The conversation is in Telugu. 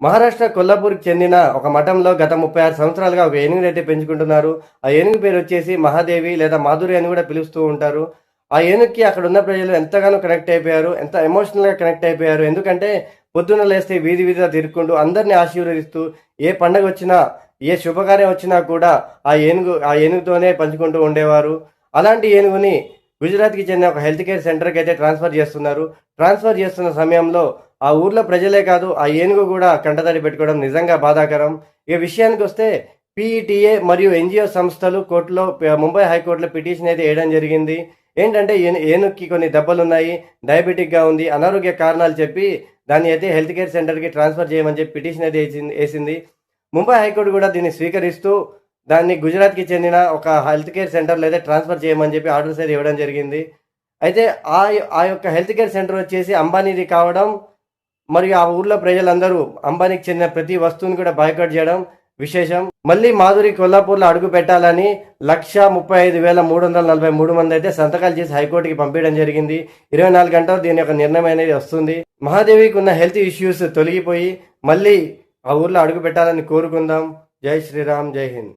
మహారాష్ట్ర కొల్లాపూర్కి చెందిన ఒక మఠంలో గత ముప్పై ఆరు సంవత్సరాలుగా ఒక ఏనుగు అయితే పెంచుకుంటున్నారు. ఆ ఏనుగు పేరు వచ్చేసి మహాదేవి లేదా మాధురి అని కూడా పిలుస్తూ ఉంటారు. ఆ ఏనుగుకి అక్కడ ఉన్న ప్రజలు ఎంతగానో కనెక్ట్ అయిపోయారు ఎంత ఎమోషనల్గా కనెక్ట్ అయిపోయారు. ఎందుకంటే పొద్దున్న లేస్తే వీధి వీధిగా తిరుక్కుంటూ అందరిని ఆశీర్వదిస్తూ ఏ పండగ వచ్చినా ఏ శుభకార్యం వచ్చినా కూడా ఆ ఏనుగు ఆ ఏనుగుతోనే పంచుకుంటూ ఉండేవారు. అలాంటి ఏనుగుని గుజరాత్కి చెందిన ఒక హెల్త్ కేర్ సెంటర్కి అయితే ట్రాన్స్ఫర్ చేస్తున్నారు. ట్రాన్స్ఫర్ చేస్తున్న సమయంలో ఆ ఊర్లో ప్రజలే కాదు ఆ ఏనుగు కూడా కంటతడి పెట్టుకోవడం నిజంగా బాధాకరం. ఇక విషయానికి వస్తే పీఈటీఏ మరియు ఎన్జిఓ సంస్థలు కోర్టులో ముంబై హైకోర్టులో పిటిషన్ అయితే వేయడం జరిగింది. ఏంటంటే ఏనుక్కి కొన్ని దెబ్బలు ఉన్నాయి డయాబెటిక్గా ఉంది అనారోగ్య కారణాలు చెప్పి దాన్ని అయితే హెల్త్ కేర్ సెంటర్కి ట్రాన్స్ఫర్ చేయమని చెప్పి పిటిషన్ అయితే వేసింది వేసింది. ముంబై హైకోర్టు కూడా దీన్ని స్వీకరిస్తూ దాన్ని గుజరాత్కి చెందిన ఒక హెల్త్ కేర్ సెంటర్లో అయితే ట్రాన్స్ఫర్ చేయమని చెప్పి ఆర్డర్స్ అయితే ఇవ్వడం జరిగింది. అయితే ఆ ఆ యొక్క హెల్త్ కేర్ సెంటర్ వచ్చేసి అంబానీది కావడం మరియు ఆ ఊర్లో ప్రజలందరూ అంబానీకి చెందిన ప్రతి వస్తువుని కూడా బాయ్కట్ చేయడం విశేషం. మళ్ళీ మాధురి కొల్లాపూర్లో అడుగు పెట్టాలని లక్ష ముప్పై ఐదు వేల మూడు వందల నలభై మూడు మంది అయితే సంతకాలు చేసి హైకోర్టుకి పంపించడం జరిగింది. ఇరవై నాలుగు గంటలు దీని యొక్క నిర్ణయం అనేది వస్తుంది. మహాదేవికి ఉన్న హెల్త్ ఇష్యూస్ తొలగిపోయి మళ్ళీ ఆ ఊర్లో అడుగు పెట్టాలని కోరుకుందాం. జై శ్రీరామ్ జై హింద్.